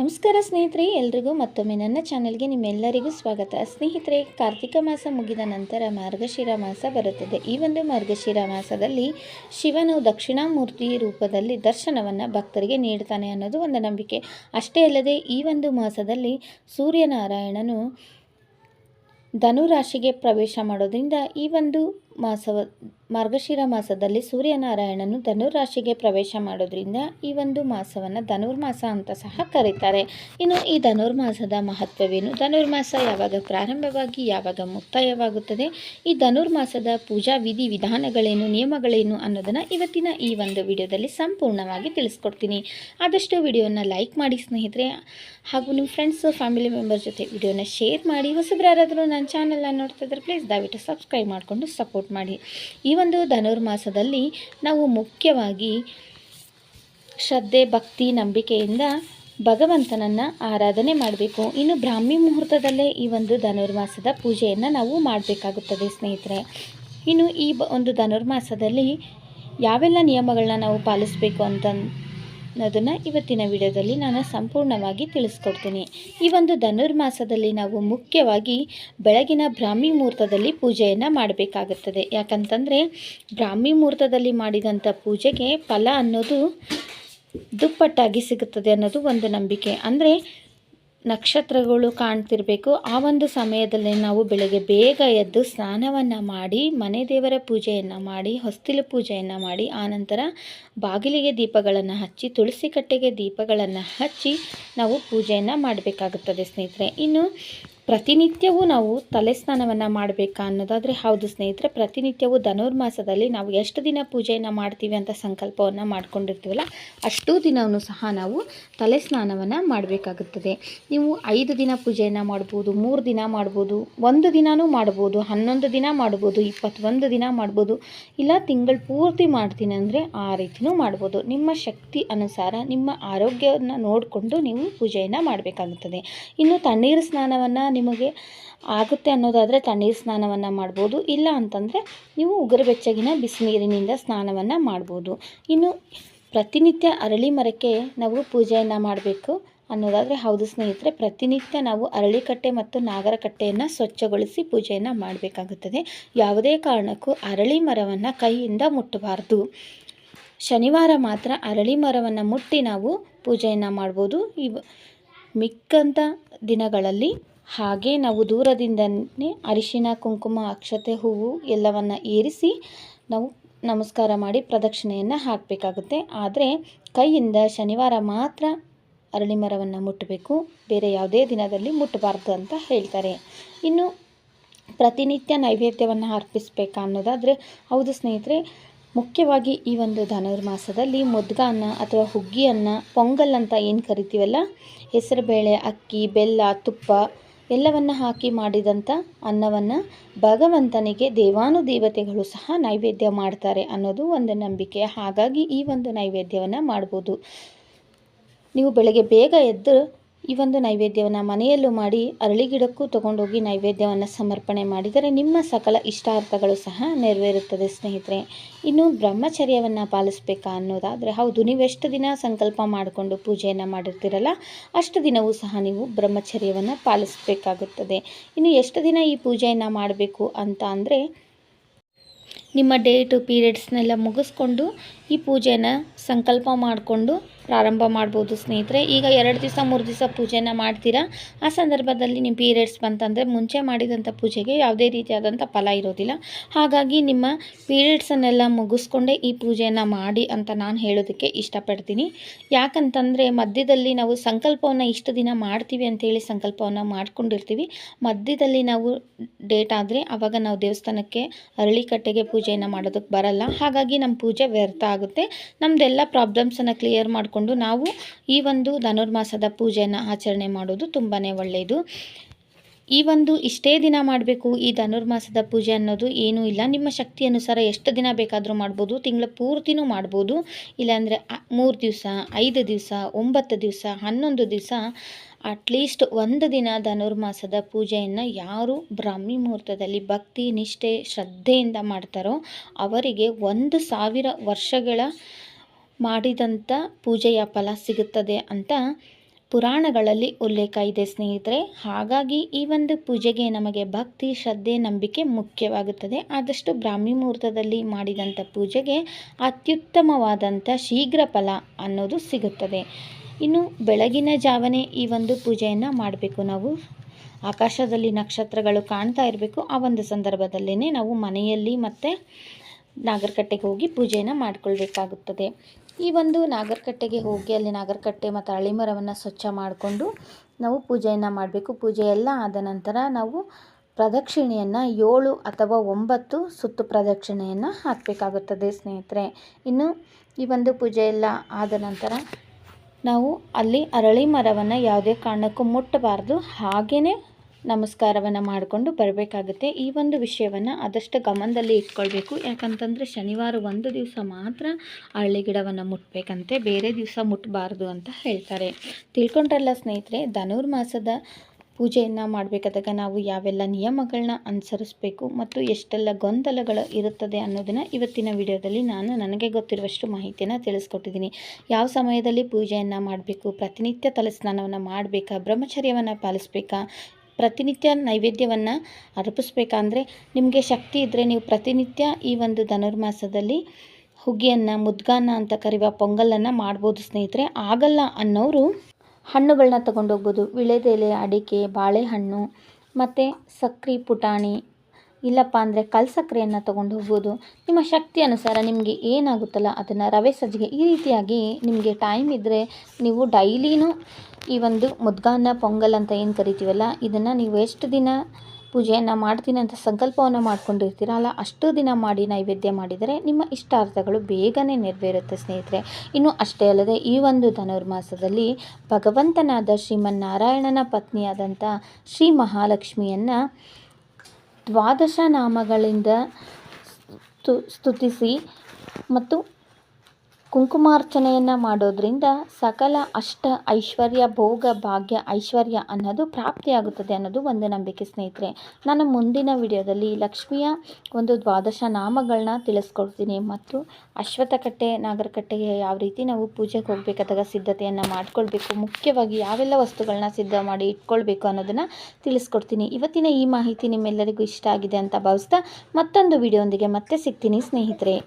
ನಮಸ್ಕಾರ ಸ್ನೇಹಿತರೆ, ಎಲ್ರಿಗೂ ಮತ್ತೊಮ್ಮೆ ನನ್ನ ಚಾನೆಲ್ಗೆ ನಿಮ್ಮೆಲ್ಲರಿಗೂ ಸ್ವಾಗತ. ಸ್ನೇಹಿತರೆ, ಕಾರ್ತಿಕ ಮಾಸ ಮುಗಿದ ನಂತರ ಮಾರ್ಗಶಿರ ಮಾಸ ಬರುತ್ತದೆ. ಈ ಒಂದು ಮಾರ್ಗಶಿರ ಮಾಸದಲ್ಲಿ ಶಿವನು ದಕ್ಷಿಣಾಮೂರ್ತಿ ರೂಪದಲ್ಲಿ ದರ್ಶನವನ್ನು ಭಕ್ತರಿಗೆ ನೀಡ್ತಾನೆ ಅನ್ನೋದು ಒಂದು ನಂಬಿಕೆ. ಅಷ್ಟೇ ಅಲ್ಲದೆ ಈ ಒಂದು ಮಾಸದಲ್ಲಿ ಸೂರ್ಯನಾರಾಯಣನು ಧನುರಾಶಿಗೆ ಪ್ರವೇಶ ಮಾಡೋದ್ರಿಂದ ಈ ಒಂದು ಮಾಸವ ಮಾರ್ಗಶಿರ ಮಾಸದಲ್ಲಿ ಸೂರ್ಯನಾರಾಯಣನು ಧನುರಾಶಿಗೆ ಪ್ರವೇಶ ಮಾಡೋದ್ರಿಂದ ಈ ಒಂದು ಮಾಸವನ್ನು ಧನುರ್ಮಾಸ ಅಂತ ಸಹ ಕರೀತಾರೆ. ಇನ್ನು ಈ ಧನುರ್ಮಾಸದ ಮಹತ್ವವೇನು? ಧನುರ್ಮಾಸ ಯಾವಾಗ ಪ್ರಾರಂಭವಾಗಿ, ಯಾವಾಗ ಮುಕ್ತಾಯವಾಗುತ್ತದೆ? ಈ ಧನುರ್ಮಾಸದ ಪೂಜಾ ವಿಧಿ ವಿಧಾನಗಳೇನು, ನಿಯಮಗಳೇನು ಅನ್ನೋದನ್ನು ಇವತ್ತಿನ ಈ ಒಂದು ವಿಡಿಯೋದಲ್ಲಿ ಸಂಪೂರ್ಣವಾಗಿ ತಿಳಿಸ್ಕೊಡ್ತೀನಿ. ಆದಷ್ಟು ವಿಡಿಯೋನ ಲೈಕ್ ಮಾಡಿ ಸ್ನೇಹಿತರೆ, ಹಾಗೂ ನಿಮ್ಮ ಫ್ರೆಂಡ್ಸು, ಫ್ಯಾಮಿಲಿ ಮೆಂಬರ್ ಜೊತೆ ವಿಡಿಯೋನ ಶೇರ್ ಮಾಡಿ. ಹೊಸಬ್ರು ಯಾರಾದರೂ ನನ್ನ ಚಾನಲ್ನ ನೋಡ್ತಾ ಇದ್ರೆ ಪ್ಲೀಸ್ ದಯವಿಟ್ಟು ಸಬ್ಸ್ಕ್ರೈಬ್ ಮಾಡಿಕೊಂಡು ಸಪೋರ್ಟ್ ಮಾಡಿ. ಈ ಒಂದು ಧನುರ್ಮಾಸದಲ್ಲಿ ನಾವು ಮುಖ್ಯವಾಗಿ ಶ್ರದ್ಧೆ, ಭಕ್ತಿ, ನಂಬಿಕೆಯಿಂದ ಭಗವಂತನನ್ನು ಆರಾಧನೆ ಮಾಡಬೇಕು. ಇನ್ನು ಬ್ರಾಹ್ಮಿ ಮುಹೂರ್ತದಲ್ಲೇ ಈ ಒಂದು ಧನುರ್ಮಾಸದ ಪೂಜೆಯನ್ನು ನಾವು ಮಾಡಬೇಕಾಗುತ್ತದೆ ಸ್ನೇಹಿತರೆ. ಇನ್ನು ಈ ಒಂದು ಧನುರ್ಮಾಸದಲ್ಲಿ ಯಾವೆಲ್ಲ ನಿಯಮಗಳನ್ನ ನಾವು ಪಾಲಿಸಬೇಕು ಅಂತ ಅನ್ನೋದನ್ನು ಇವತ್ತಿನ ವಿಡಿಯೋದಲ್ಲಿ ನಾನು ಸಂಪೂರ್ಣವಾಗಿ ತಿಳಿಸ್ಕೊಡ್ತೀನಿ. ಈ ಒಂದು ಧನುರ್ಮಾಸದಲ್ಲಿ ನಾವು ಮುಖ್ಯವಾಗಿ ಬೆಳಗಿನ ಬ್ರಾಹ್ಮಿ ಮುಹೂರ್ತದಲ್ಲಿ ಪೂಜೆಯನ್ನು ಮಾಡಬೇಕಾಗುತ್ತದೆ. ಯಾಕಂತಂದರೆ ಬ್ರಾಹ್ಮಿ ಮುಹೂರ್ತದಲ್ಲಿ ಮಾಡಿದಂಥ ಪೂಜೆಗೆ ಫಲ ಅನ್ನೋದು ದುಪ್ಪಟ್ಟಾಗಿ ಸಿಗುತ್ತದೆ ಅನ್ನೋದು ಒಂದು ನಂಬಿಕೆ. ಅಂದರೆ ನಕ್ಷತ್ರಗಳು ಕಾಣ್ತಿರಬೇಕು. ಆ ಒಂದು ಸಮಯದಲ್ಲಿ ನಾವು ಬೆಳಗ್ಗೆ ಬೇಗ ಎದ್ದು ಸ್ನಾನವನ್ನು ಮಾಡಿ, ಮನೆ ದೇವರ ಪೂಜೆಯನ್ನು ಮಾಡಿ, ಹೊಸ್ತಿಲು ಪೂಜೆಯನ್ನು ಮಾಡಿ ಆನಂತರ ಬಾಗಿಲಿಗೆ ದೀಪಗಳನ್ನು ಹಚ್ಚಿ, ತುಳಸಿ ಕಟ್ಟೆಗೆ ದೀಪಗಳನ್ನು ಹಚ್ಚಿ ನಾವು ಪೂಜೆಯನ್ನು ಮಾಡಬೇಕಾಗುತ್ತದೆ ಸ್ನೇಹಿತರೆ. ಇನ್ನು ಪ್ರತಿನಿತ್ಯವೂ ನಾವು ತಲೆ ಸ್ನಾನವನ್ನು ಮಾಡಬೇಕಾ ಅನ್ನೋದಾದರೆ ಹೌದು ಸ್ನೇಹಿತರೆ, ಪ್ರತಿನಿತ್ಯವೂ ಧನುರ್ಮಾಸದಲ್ಲಿ ನಾವು ಎಷ್ಟು ದಿನ ಪೂಜೆಯನ್ನು ಮಾಡ್ತೀವಿ ಅಂತ ಸಂಕಲ್ಪವನ್ನು ಮಾಡಿಕೊಂಡಿರ್ತೀವಲ್ಲ, ಅಷ್ಟು ದಿನವೂ ಸಹ ನಾವು ತಲೆ ಸ್ನಾನವನ್ನು ಮಾಡಬೇಕಾಗುತ್ತದೆ. ನೀವು ಐದು ದಿನ ಪೂಜೆಯನ್ನು ಮಾಡ್ಬೋದು, ಮೂರು ದಿನ ಮಾಡ್ಬೋದು, ಒಂದು ದಿನವೂ ಮಾಡ್ಬೋದು, ಹನ್ನೊಂದು ದಿನ ಮಾಡ್ಬೋದು, ಇಪ್ಪತ್ತೊಂದು ದಿನ ಮಾಡ್ಬೋದು, ಇಲ್ಲ ತಿಂಗಳು ಪೂರ್ತಿ ಮಾಡ್ತೀನಿ ಅಂದರೆ ಆ ರೀತಿಯೂ ಮಾಡ್ಬೋದು. ನಿಮ್ಮ ಶಕ್ತಿ ಅನುಸಾರ, ನಿಮ್ಮ ಆರೋಗ್ಯವನ್ನು ನೋಡಿಕೊಂಡು ನೀವು ಪೂಜೆಯನ್ನು ಮಾಡಬೇಕಾಗುತ್ತದೆ. ಇನ್ನು ತಣ್ಣೀರು ಸ್ನಾನವನ್ನು ನಿಮಗೆ ಆಗುತ್ತೆ ಅನ್ನೋದಾದರೆ ತಣ್ಣೀರು ಸ್ನಾನವನ್ನು ಮಾಡ್ಬೋದು. ಇಲ್ಲ ಅಂತಂದರೆ ನೀವು ಉಗುರು ಬೆಚ್ಚಗಿನ ಬಿಸಿನೀರಿನಿಂದ ಸ್ನಾನವನ್ನು ಮಾಡ್ಬೋದು. ಇನ್ನು ಪ್ರತಿನಿತ್ಯ ಅರಳಿ ಮರಕ್ಕೆ ನಾವು ಪೂಜೆಯನ್ನು ಮಾಡಬೇಕು ಅನ್ನೋದಾದರೆ ಹೌದು ಸ್ನೇಹಿತರೆ, ಪ್ರತಿನಿತ್ಯ ನಾವು ಅರಳಿಕಟ್ಟೆ ಮತ್ತು ನಾಗರಕಟ್ಟೆಯನ್ನು ಸ್ವಚ್ಛಗೊಳಿಸಿ ಪೂಜೆಯನ್ನು ಮಾಡಬೇಕಾಗುತ್ತದೆ. ಯಾವುದೇ ಕಾರಣಕ್ಕೂ ಅರಳಿ ಮರವನ್ನು ಕೈಯಿಂದ ಮುಟ್ಟಬಾರ್ದು. ಶನಿವಾರ ಮಾತ್ರ ಅರಳಿ ಮರವನ್ನು ಮುಟ್ಟಿ ನಾವು ಪೂಜೆಯನ್ನು ಮಾಡ್ಬೋದು. ಇವ್ ಮಿಕ್ಕಂಥ ದಿನಗಳಲ್ಲಿ ಹಾಗೆ ನಾವು ದೂರದಿಂದನೇ ಅರಿಶಿನ, ಕುಂಕುಮ, ಅಕ್ಷತೆ ಹೂವು ಎಲ್ಲವನ್ನು ಏರಿಸಿ ನಾವು ನಮಸ್ಕಾರ ಮಾಡಿ ಪ್ರದಕ್ಷಿಣೆಯನ್ನು ಹಾಕಬೇಕಾಗುತ್ತೆ. ಆದರೆ ಕೈಯಿಂದ ಶನಿವಾರ ಮಾತ್ರ ಅರಳಿ ಮರವನ್ನು ಮುಟ್ಟಬೇಕು ಬೇರೆ ಯಾವುದೇ ದಿನದಲ್ಲಿ ಮುಟ್ಟಬಾರ್ದು ಅಂತ ಹೇಳ್ತಾರೆ. ಇನ್ನು ಪ್ರತಿನಿತ್ಯ ನೈವೇದ್ಯವನ್ನು ಅರ್ಪಿಸಬೇಕಾ ಅನ್ನೋದಾದರೆ ಹೌದು ಸ್ನೇಹಿತರೆ, ಮುಖ್ಯವಾಗಿ ಈ ಒಂದು ಧನುರ್ಮಾಸದಲ್ಲಿ ಮುದ್ಗ ಅನ್ನ ಅಥವಾ ಹುಗ್ಗಿ ಅನ್ನ ಪೊಂಗಲ್ ಅಂತ ಏನು ಕರಿತೀವಲ್ಲ, ಹೆಸರುಬೇಳೆ, ಅಕ್ಕಿ, ಬೆಲ್ಲ, ತುಪ್ಪ ಎಲ್ಲವನ್ನು ಹಾಕಿ ಮಾಡಿದಂಥ ಅನ್ನವನ್ನು ಭಗವಂತನಿಗೆ ದೇವಾನುದೇವತೆಗಳು ಸಹ ನೈವೇದ್ಯ ಮಾಡ್ತಾರೆ ಅನ್ನೋದು ಒಂದು ನಂಬಿಕೆ. ಹಾಗಾಗಿ ಈ ಒಂದು ನೈವೇದ್ಯವನ್ನು ಮಾಡ್ಬೋದು. ನೀವು ಬೆಳಗ್ಗೆ ಬೇಗ ಎದ್ದು ಈ ಒಂದು ನೈವೇದ್ಯವನ್ನು ಮನೆಯಲ್ಲೂ ಮಾಡಿ ಅರಳಿ ಗಿಡಕ್ಕೂ ತಗೊಂಡೋಗಿ ನೈವೇದ್ಯವನ್ನು ಸಮರ್ಪಣೆ ಮಾಡಿದರೆ ನಿಮ್ಮ ಸಕಲ ಇಷ್ಟಾರ್ಥಗಳು ಸಹ ನೆರವೇರುತ್ತದೆ, ಸ್ನೇಹಿತರೆ. ಇನ್ನು ಬ್ರಹ್ಮಚರ್ಯವನ್ನು ಪಾಲಿಸಬೇಕಾ ಅನ್ನೋದಾದರೆ, ಹೌದು, ನೀವೆಷ್ಟು ದಿನ ಸಂಕಲ್ಪ ಮಾಡಿಕೊಂಡು ಪೂಜೆಯನ್ನು ಮಾಡಿರ್ತೀರಲ್ಲ, ಅಷ್ಟು ದಿನವೂ ಸಹ ನೀವು ಬ್ರಹ್ಮಚರ್ಯವನ್ನು ಪಾಲಿಸಬೇಕಾಗುತ್ತದೆ. ಇನ್ನು ಎಷ್ಟು ದಿನ ಈ ಪೂಜೆಯನ್ನು ಮಾಡಬೇಕು ಅಂತ ಅಂದರೆ ನಿಮ್ಮ ಡೇಟು ಪೀರಿಯಡ್ಸ್ನೆಲ್ಲ ಮುಗಿಸ್ಕೊಂಡು ಈ ಪೂಜೆನ ಸಂಕಲ್ಪ ಮಾಡಿಕೊಂಡು ಪ್ರಾರಂಭ ಮಾಡ್ಬೋದು ಸ್ನೇಹಿತರೆ. ಈಗ ಎರಡು ದಿವಸ, ಮೂರು ದಿವಸ ಪೂಜೆನ ಮಾಡ್ತೀರಾ? ಆ ಸಂದರ್ಭದಲ್ಲಿ ನಿಮ್ಮ ಪೀರಿಯಡ್ಸ್ ಬಂತಂದರೆ ಮುಂಚೆ ಮಾಡಿದಂಥ ಪೂಜೆಗೆ ಯಾವುದೇ ರೀತಿಯಾದಂಥ ಫಲ ಇರೋದಿಲ್ಲ. ಹಾಗಾಗಿ ನಿಮ್ಮ ಪೀರಿಯಡ್ಸನ್ನೆಲ್ಲ ಮುಗಿಸ್ಕೊಂಡೇ ಈ ಪೂಜೆನ ಮಾಡಿ ಅಂತ ನಾನು ಹೇಳೋದಕ್ಕೆ ಇಷ್ಟಪಡ್ತೀನಿ. ಯಾಕಂತಂದರೆ ಮಧ್ಯದಲ್ಲಿ ನಾವು ಸಂಕಲ್ಪವನ್ನು ಇಷ್ಟು ದಿನ ಮಾಡ್ತೀವಿ ಅಂತೇಳಿ ಸಂಕಲ್ಪವನ್ನು ಮಾಡ್ಕೊಂಡಿರ್ತೀವಿ. ಮಧ್ಯದಲ್ಲಿ ನಾವು ಡೇಟ್ ಆದರೆ ಆವಾಗ ನಾವು ದೇವಸ್ಥಾನಕ್ಕೆ ಅರಳಿಕಟ್ಟೆಗೆ ಪೂಜೆಯನ್ನು ಮಾಡೋದಕ್ಕೆ ಬರಲ್ಲ. ಹಾಗಾಗಿ ನಮ್ಮ ಪೂಜೆ ವ್ಯರ್ಥ ಆಗುತ್ತೆ. ನಮ್ಮದೆಲ್ಲ ಪ್ರಾಬ್ಲಮ್ಸನ್ನು ಕ್ಲಿಯರ್ ಮಾಡಿಕೊಂಡು ನಾವು ಈ ಒಂದು ಧನುರ್ಮಾಸದ ಪೂಜೆಯನ್ನು ಆಚರಣೆ ಮಾಡೋದು ತುಂಬಾ ಒಳ್ಳೆಯದು ಈ ಒಂದು ಇಷ್ಟೇ ದಿನ ಮಾಡಬೇಕು ಈ ಧನುರ್ಮಾಸದ ಪೂಜೆ ಅನ್ನೋದು ಏನೂ ಇಲ್ಲ. ನಿಮ್ಮ ಶಕ್ತಿ ಅನುಸಾರ ಎಷ್ಟು ದಿನ ಬೇಕಾದರೂ ಮಾಡ್ಬೋದು, ತಿಂಗಳ ಪೂರ್ತಿನೂ ಮಾಡ್ಬೋದು. ಇಲ್ಲಾಂದರೆ ಮೂರು ದಿವಸ, ಐದು ದಿವಸ, ಒಂಬತ್ತು ದಿವಸ, ಹನ್ನೊಂದು ದಿವಸ ಅಟ್ಲೀಸ್ಟ್ ಒಂದು ದಿನ ಧನುರ್ಮಾಸದ ಪೂಜೆಯನ್ನು ಯಾರು ಬ್ರಾಹ್ಮಿ ಮುಹೂರ್ತದಲ್ಲಿ ಭಕ್ತಿ, ನಿಷ್ಠೆ, ಶ್ರದ್ಧೆಯಿಂದ ಮಾಡ್ತಾರೋ ಅವರಿಗೆ ಒಂದು ಸಾವಿರ ವರ್ಷಗಳ ಮಾಡಿದಂಥ ಪೂಜೆಯ ಫಲ ಸಿಗುತ್ತದೆ ಅಂತ ಪುರಾಣಗಳಲ್ಲಿ ಉಲ್ಲೇಖ ಇದೆ ಸ್ನೇಹಿತರೆ. ಹಾಗಾಗಿ ಈ ಒಂದು ಪೂಜೆಗೆ ನಮಗೆ ಭಕ್ತಿ, ಶ್ರದ್ಧೆ, ನಂಬಿಕೆ ಮುಖ್ಯವಾಗುತ್ತದೆ. ಆದಷ್ಟು ಬ್ರಾಹ್ಮಿ ಮುಹೂರ್ತದಲ್ಲಿ ಮಾಡಿದಂಥ ಪೂಜೆಗೆ ಅತ್ಯುತ್ತಮವಾದಂಥ ಶೀಘ್ರ ಫಲ ಅನ್ನೋದು ಸಿಗುತ್ತದೆ. ಇನ್ನು ಬೆಳಗಿನ ಜಾವನೆ ಈ ಒಂದು ಪೂಜೆಯನ್ನು ಮಾಡಬೇಕು ನಾವು. ಆಕಾಶದಲ್ಲಿ ನಕ್ಷತ್ರಗಳು ಕಾಣ್ತಾ ಇರಬೇಕು. ಆ ಒಂದು ಸಂದರ್ಭದಲ್ಲೇ ನಾವು ಮನೆಯಲ್ಲಿ ಮತ್ತು ನಾಗರಕಟ್ಟೆಗೆ ಹೋಗಿ ಪೂಜೆಯನ್ನು ಮಾಡಿಕೊಳ್ಬೇಕಾಗುತ್ತದೆ. ಈ ಒಂದು ನಾಗರಕಟ್ಟೆಗೆ ಹೋಗಿ ಅಲ್ಲಿ ನಾಗರಕಟ್ಟೆ ಮತ್ತು ಅಳಿಮರವನ್ನು ಸ್ವಚ್ಛ ಮಾಡಿಕೊಂಡು ನಾವು ಪೂಜೆಯನ್ನು ಮಾಡಬೇಕು. ಪೂಜೆ ಎಲ್ಲ ಆದ ನಂತರ ನಾವು ಪ್ರದಕ್ಷಿಣೆಯನ್ನು ಏಳು ಅಥವಾ ಒಂಬತ್ತು ಸುತ್ತು ಪ್ರದಕ್ಷಿಣೆಯನ್ನು ಹಾಕಬೇಕಾಗುತ್ತದೆ ಸ್ನೇಹಿತರೆ. ಇನ್ನು ಈ ಒಂದು ಪೂಜೆ ಎಲ್ಲ ಆದ ನಂತರ ನಾವು ಅಲ್ಲಿ ಅರಳಿ ಮರವನ್ನು ಯಾವುದೇ ಕಾರಣಕ್ಕೂ ಮುಟ್ಟಬಾರ್ದು. ಹಾಗೆಯೇ ನಮಸ್ಕಾರವನ್ನು ಮಾಡಿಕೊಂಡು ಬರಬೇಕಾಗುತ್ತೆ. ಈ ಒಂದು ವಿಷಯವನ್ನು ಆದಷ್ಟು ಗಮನದಲ್ಲಿ ಇಟ್ಕೊಳ್ಬೇಕು. ಯಾಕಂತಂದರೆ ಶನಿವಾರ ಒಂದು ದಿವಸ ಮಾತ್ರ ಅರಳಿ ಗಿಡವನ್ನು ಮುಟ್ಟಬೇಕಂತೆ ಬೇರೆ ದಿವಸ ಮುಟ್ಟಬಾರ್ದು ಅಂತ ಹೇಳ್ತಾರೆ. ತಿಳ್ಕೊಂಡ್ರಲ್ಲ ಸ್ನೇಹಿತರೆ, ಧನುರ್ಮಾಸದ ಪೂಜೆಯನ್ನು ಮಾಡಬೇಕಾದಾಗ ನಾವು ಯಾವೆಲ್ಲ ನಿಯಮಗಳನ್ನ ಅನುಸರಿಸಬೇಕು ಮತ್ತು ಎಷ್ಟೆಲ್ಲ ಗೊಂದಲಗಳು ಇರುತ್ತದೆ ಅನ್ನೋದನ್ನು ಇವತ್ತಿನ ವಿಡಿಯೋದಲ್ಲಿ ನಾನು ನನಗೆ ಗೊತ್ತಿರುವಷ್ಟು ಮಾಹಿತಿಯನ್ನು ತಿಳಿಸ್ಕೊಟ್ಟಿದ್ದೀನಿ. ಯಾವ ಸಮಯದಲ್ಲಿ ಪೂಜೆಯನ್ನು ಮಾಡಬೇಕು, ಪ್ರತಿನಿತ್ಯ ತಲೆಸ್ನಾನವನ್ನು ಮಾಡಬೇಕಾ, ಬ್ರಹ್ಮಚರ್ಯವನ್ನು ಪಾಲಿಸಬೇಕಾ, ಪ್ರತಿನಿತ್ಯ ನೈವೇದ್ಯವನ್ನು ಅರ್ಪಿಸ್ಬೇಕಂದ್ರೆ ನಿಮಗೆ ಶಕ್ತಿ ಇದ್ದರೆ ನೀವು ಪ್ರತಿನಿತ್ಯ ಈ ಒಂದು ಧನುರ್ಮಾಸದಲ್ಲಿ ಹುಗ್ಗಿಯನ್ನು ಮುದ್ಗಾನ ಅಂತ ಕರೆಯುವ ಪೊಂಗಲನ್ನು ಮಾಡ್ಬೋದು ಸ್ನೇಹಿತರೆ. ಆಗಲ್ಲ ಅನ್ನೋರು ಹಣ್ಣುಗಳನ್ನ ತೊಗೊಂಡೋಗ್ಬೋದು. ವೀಳ್ಯದೆಲೆ ಅಡಿಕೆ, ಬಾಳೆಹಣ್ಣು, ಮತ್ತು ಸಕ್ರೆ, ಪುಟಾಣಿ. ಇಲ್ಲಪ್ಪ ಅಂದರೆ ಕಲ್ಸಕ್ಕರೆಯನ್ನು ತೊಗೊಂಡು ಹೋಗ್ಬೋದು ನಿಮ್ಮ ಶಕ್ತಿ ಅನುಸಾರ ನಿಮಗೆ ಏನಾಗುತ್ತಲ್ಲ ಅದನ್ನು ರವೆ ಸಜ್ಜಿಗೆ ಈ ರೀತಿಯಾಗಿ ನಿಮಗೆ ಟೈಮ್ ಇದ್ದರೆ ನೀವು ಡೈಲಿನೂ ಈ ಒಂದು ಮುದ್ಗಾನ್ನ, ಪೊಂಗಲ್ ಅಂತ ಏನು ಕರಿತೀವಲ್ಲ, ಇದನ್ನು ನೀವು ಎಷ್ಟು ದಿನ ಪೂಜೆಯನ್ನು ಮಾಡ್ತೀನಿ ಅಂತ ಸಂಕಲ್ಪವನ್ನು ಮಾಡ್ಕೊಂಡಿರ್ತೀರಲ್ಲ, ಅಷ್ಟು ದಿನ ಮಾಡಿ ನೈವೇದ್ಯ ಮಾಡಿದರೆ ನಿಮ್ಮ ಇಷ್ಟಾರ್ಥಗಳು ಬೇಗನೆ ನೆರವೇರುತ್ತೆ ಸ್ನೇಹಿತರೆ. ಇನ್ನು ಅಷ್ಟೇ ಅಲ್ಲದೆ ಈ ಒಂದು ಧನುರ್ಮಾಸದಲ್ಲಿ ಭಗವಂತನಾದ ಶ್ರೀಮನ್ನಾರಾಯಣನ ಪತ್ನಿಯಾದಂಥ ಶ್ರೀ ಮಹಾಲಕ್ಷ್ಮಿಯನ್ನು ದ್ವಾದಶ ನಾಮಗಳಿಂದ ಸ್ತು ಸ್ತುತಿಸಿ ಮತ್ತು ಕುಂಕುಮಾರ್ಚನೆಯನ್ನು ಮಾಡೋದ್ರಿಂದ ಸಕಲ ಅಷ್ಟ ಐಶ್ವರ್ಯ, ಭೋಗ, ಭಾಗ್ಯ, ಐಶ್ವರ್ಯ ಅನ್ನೋದು ಪ್ರಾಪ್ತಿಯಾಗುತ್ತದೆ ಅನ್ನೋದು ಒಂದು ನಂಬಿಕೆ ಸ್ನೇಹಿತರೆ. ನಾನು ಮುಂದಿನ ವಿಡಿಯೋದಲ್ಲಿ ಲಕ್ಷ್ಮಿಯ ಒಂದು ದ್ವಾದಶ ನಾಮಗಳನ್ನ ತಿಳಿಸ್ಕೊಡ್ತೀನಿ. ಮತ್ತು ಅಶ್ವತ್ಥಕಟ್ಟೆ, ನಾಗರಕಟ್ಟೆಗೆ ಯಾವ ರೀತಿ ನಾವು ಪೂಜೆಗೆ ಹೋಗಬೇಕಾದಾಗ ಸಿದ್ಧತೆಯನ್ನು ಮಾಡಿಕೊಳ್ಬೇಕು, ಮುಖ್ಯವಾಗಿ ಯಾವೆಲ್ಲ ವಸ್ತುಗಳನ್ನ ಸಿದ್ಧ ಮಾಡಿ ಇಟ್ಕೊಳ್ಬೇಕು ಅನ್ನೋದನ್ನು ತಿಳಿಸ್ಕೊಡ್ತೀನಿ. ಇವತ್ತಿನ ಈ ಮಾಹಿತಿ ನಿಮ್ಮೆಲ್ಲರಿಗೂ ಇಷ್ಟ ಆಗಿದೆ ಅಂತ ಭಾವಿಸ್ತಾ ಮತ್ತೊಂದು ವಿಡಿಯೋಂದಿಗೆ ಮತ್ತೆ ಸಿಗ್ತೀನಿ ಸ್ನೇಹಿತರೆ.